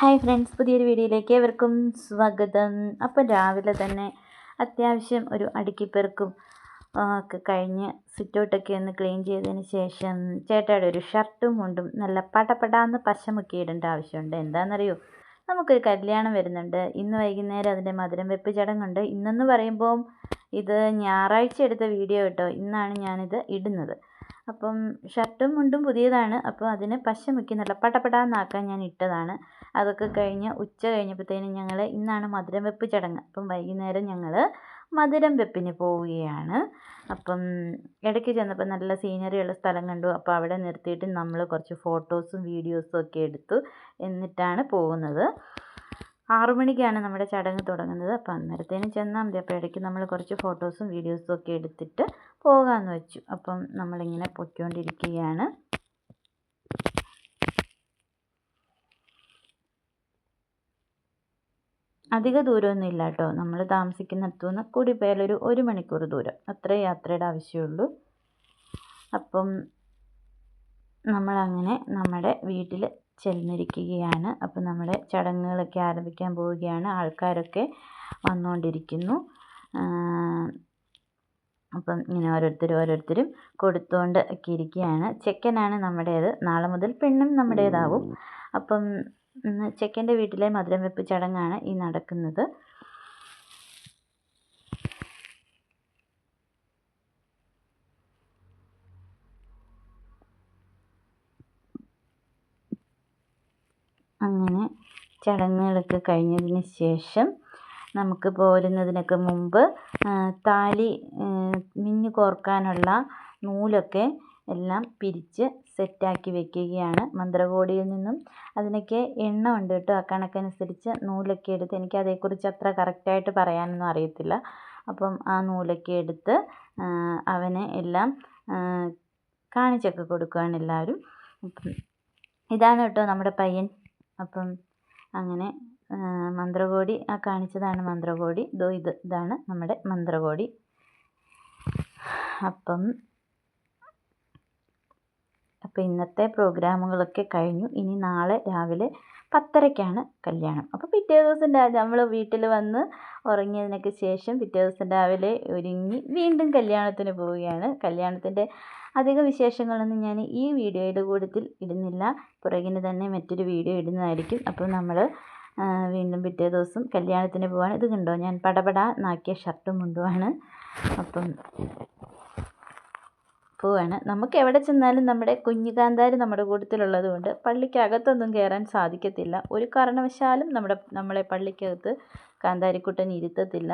Hi friends പുതിയൊരു വീഡിയോയിലേക്ക് ഏവർക്കും സ്വാഗതം. അപ്പം രാവിലെ തന്നെ അത്യാവശ്യം ഒരു അടുക്കിപ്പെറുക്കും ഒക്കെ കഴിഞ്ഞ് സിറ്റൗട്ടൊക്കെ ഒന്ന് ക്ലീൻ ചെയ്തതിന് ശേഷം ചേട്ടയുടെ ഒരു ഷർട്ടും മുണ്ടും നല്ല പടപടാന്ന് പശമൊക്കെ ഇടേണ്ട ആവശ്യമുണ്ട്. എന്താണെന്നറിയോ നമുക്കൊരു കല്യാണം വരുന്നുണ്ട്. ഇന്ന് വൈകുന്നേരം അതിന്റെ മധുരം വെപ്പ് ചടങ്ങുണ്ട്. ഇന്നെന്ന് പറയുമ്പോൾ ഇത് ഞായറാഴ്ച എടുത്ത വീഡിയോ കേട്ടോ. ഇന്നാണ് ഞാനിത് ഇടുന്നത്. അപ്പം ഷർട്ടും മുണ്ടും പുതിയതാണ്. അപ്പോൾ അതിന് പശ നല്ല പടപടാന്നാക്കാൻ ഞാൻ ഇട്ടതാണ്. അതൊക്കെ കഴിഞ്ഞ് ഉച്ച കഴിഞ്ഞപ്പോഴത്തേനും ഞങ്ങൾ ഇന്നാണ് മധുരം വെപ്പ് ചടങ്ങ്. അപ്പം വൈകുന്നേരം ഞങ്ങൾ മധുരം വെപ്പിന് പോവുകയാണ്. അപ്പം ഇടയ്ക്ക് ചെന്നപ്പോൾ നല്ല സീനറി ഉള്ള സ്ഥലം കണ്ടു. അപ്പോൾ അവിടെ നിർത്തിയിട്ട് നമ്മൾ കുറച്ച് ഫോട്ടോസും വീഡിയോസും ഒക്കെ എടുത്തു എന്നിട്ടാണ് പോകുന്നത്. ആറു മണിക്കാണ് നമ്മുടെ ചടങ്ങ് തുടങ്ങുന്നത്. അപ്പോൾ അന്നേരത്തേനും ചെന്നാൽ മതി. അപ്പോൾ ഇടയ്ക്ക് നമ്മൾ കുറച്ച് ഫോട്ടോസും വീഡിയോസും ഒക്കെ എടുത്തിട്ട് പോകാമെന്ന് വെച്ചു. അപ്പം നമ്മളിങ്ങനെ പൊയ്ക്കൊണ്ടിരിക്കുകയാണ്. അധിക ദൂരമൊന്നും ഇല്ല കേട്ടോ. നമ്മൾ താമസിക്കുന്നിടത്തു നിന്ന് കൂടി പോയാൽ ഒരു ഒരു മണിക്കൂർ ദൂരം. അത്രേ യാത്രയുടെ ആവശ്യമുള്ളൂ. അപ്പം നമ്മളങ്ങനെ നമ്മുടെ വീട്ടിൽ ചെന്നിരിക്കുകയാണ്. അപ്പോൾ നമ്മുടെ ചടങ്ങുകളൊക്കെ ആരംഭിക്കാൻ പോവുകയാണ്. ആൾക്കാരൊക്കെ വന്നുകൊണ്ടിരിക്കുന്നു അപ്പം ഇങ്ങനെ ഓരോരുത്തരും ഓരോരുത്തരും കൊടുത്തുകൊണ്ട് ഒക്കെ ഇരിക്കുകയാണ്. ചെക്കനാണ് നമ്മുടേത്. നാളെ മുതൽ പെണ്ണും നമ്മുടേതാവും. അപ്പം ചെക്കന്റെ വീട്ടിലെ മധുരം വെപ്പ് ചടങ്ങാണ് ഈ നടക്കുന്നത്. അങ്ങനെ ചടങ്ങുകളൊക്കെ കഴിഞ്ഞതിന് ശേഷം നമുക്ക് പോരുന്നതിനൊക്കെ മുമ്പ് താലി മിന്നു കോർക്കാനുള്ള നൂലൊക്കെ എല്ലാം പിരിച്ച് സെറ്റാക്കി വെക്കുകയാണ് മന്ത്രകോടിയിൽ നിന്നും. അതിനൊക്കെ എണ്ണ ഉണ്ട് കേട്ടോ. ആ കണക്കനുസരിച്ച് നൂലൊക്കെ എടുത്ത് എനിക്ക് അതേക്കുറിച്ച് അത്ര കറക്റ്റായിട്ട് പറയാനൊന്നും അറിയത്തില്ല. അപ്പം ആ നൂലൊക്കെ എടുത്ത് അവനെ എല്ലാം കാണിച്ചൊക്കെ കൊടുക്കുകയാണ് എല്ലാവരും. ഇതാണ് കേട്ടോ നമ്മുടെ പയ്യൻ അപ്പം അങ്ങനെ മന്ത്രകോടി ആ കാണിച്ചതാണ് മന്ത്രകോടി. ദോ ഇത് ഇതാണ് നമ്മുടെ മന്ത്രകോടി. അപ്പം അപ്പോൾ ഇന്നത്തെ പ്രോഗ്രാമുകളൊക്കെ കഴിഞ്ഞു. ഇനി നാളെ രാവിലെ പത്തരയ്ക്കാണ് കല്യാണം. അപ്പോൾ പിറ്റേ ദിവസം നമ്മൾ വീട്ടിൽ വന്ന് ഉറങ്ങിയതിനൊക്കെ ശേഷം പിറ്റേ ദിവസം രാവിലെ ഒരുങ്ങി വീണ്ടും കല്യാണത്തിന് പോവുകയാണ്. കല്യാണത്തിന്റെ അധിക വിശേഷങ്ങളൊന്നും ഞാൻ ഈ വീഡിയോയുടെ കൂട്ടത്തിൽ ഇടുന്നില്ല. പുറകിന് തന്നെ മറ്റൊരു വീഡിയോ ഇടുന്നതായിരിക്കും. അപ്പോൾ നമ്മൾ വീണ്ടും പിറ്റേ ദിവസം കല്യാണത്തിന് പോവാണ്. ഇത് കണ്ടോ? ഞാൻ പടപട നാക്കിയ ഷർട്ടും മുണ്ടുമാണ് അപ്പം പോവാണ്. നമുക്ക് എവിടെ ചെന്നാലും നമ്മുടെ കുഞ്ഞുകാന്താരി നമ്മുടെ കൂട്ടത്തിലുള്ളത് കൊണ്ട് പള്ളിക്കകത്തൊന്നും കയറാൻ സാധിക്കത്തില്ല. ഒരു കാരണവശാലും നമ്മുടെ നമ്മളെ പള്ളിക്കകത്ത് കാന്താരിക്കുട്ടൻ ഇരുത്തത്തില്ല.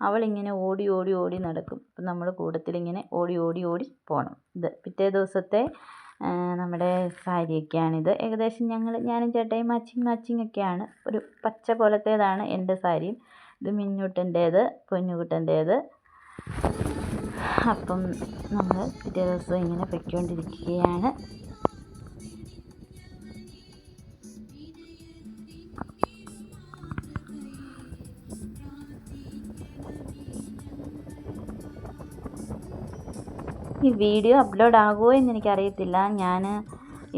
അവളിങ്ങനെ ഓടി ഓടി ഓടി നടക്കും. അപ്പം നമ്മൾ കൂട്ടത്തിലിങ്ങനെ ഓടി ഓടി ഓടി പോകണം ഇത് പിറ്റേ ദിവസത്തെ നമ്മുടെ സാരിയൊക്കെയാണിത്. ഏകദേശം ഞങ്ങൾ ഞാനും ചേട്ടയും മാച്ചിങ് മാച്ചിങ് ഒക്കെയാണ്. ഒരു പച്ച പോലത്തേതാണ് എന്റെ സാരിയും. ഇത് മിന്നൂട്ടന്റേത് പൊന്നുകുട്ടന്റേത്. അപ്പം നമ്മൾ പിറ്റേ ദിവസം ഇങ്ങനെ പൊയ്ക്കൊണ്ടിരിക്കുകയാണ്. ഈ വീഡിയോ അപ്ലോഡ് ആകുമോ എന്ന് എനിക്കറിയത്തില്ല ഞാൻ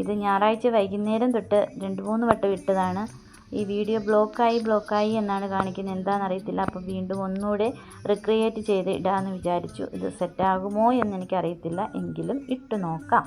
ഇത് ഞായറാഴ്ച വൈകുന്നേരം തൊട്ട് രണ്ട് മൂന്ന് വട്ടം ഇട്ടതാണ്. ഈ വീഡിയോ ബ്ലോക്കായി ബ്ലോക്കായി എന്നാണ് കാണിക്കുന്നത്. എന്താണെന്ന് അറിയത്തില്ല അപ്പോൾ വീണ്ടും ഒന്നുകൂടെ റിക്രിയേറ്റ് ചെയ്ത് ഇടാമെന്ന് വിചാരിച്ചു. ഇത് സെറ്റാകുമോ എന്ന് എനിക്കറിയത്തില്ല. എങ്കിലും ഇട്ട് നോക്കാം.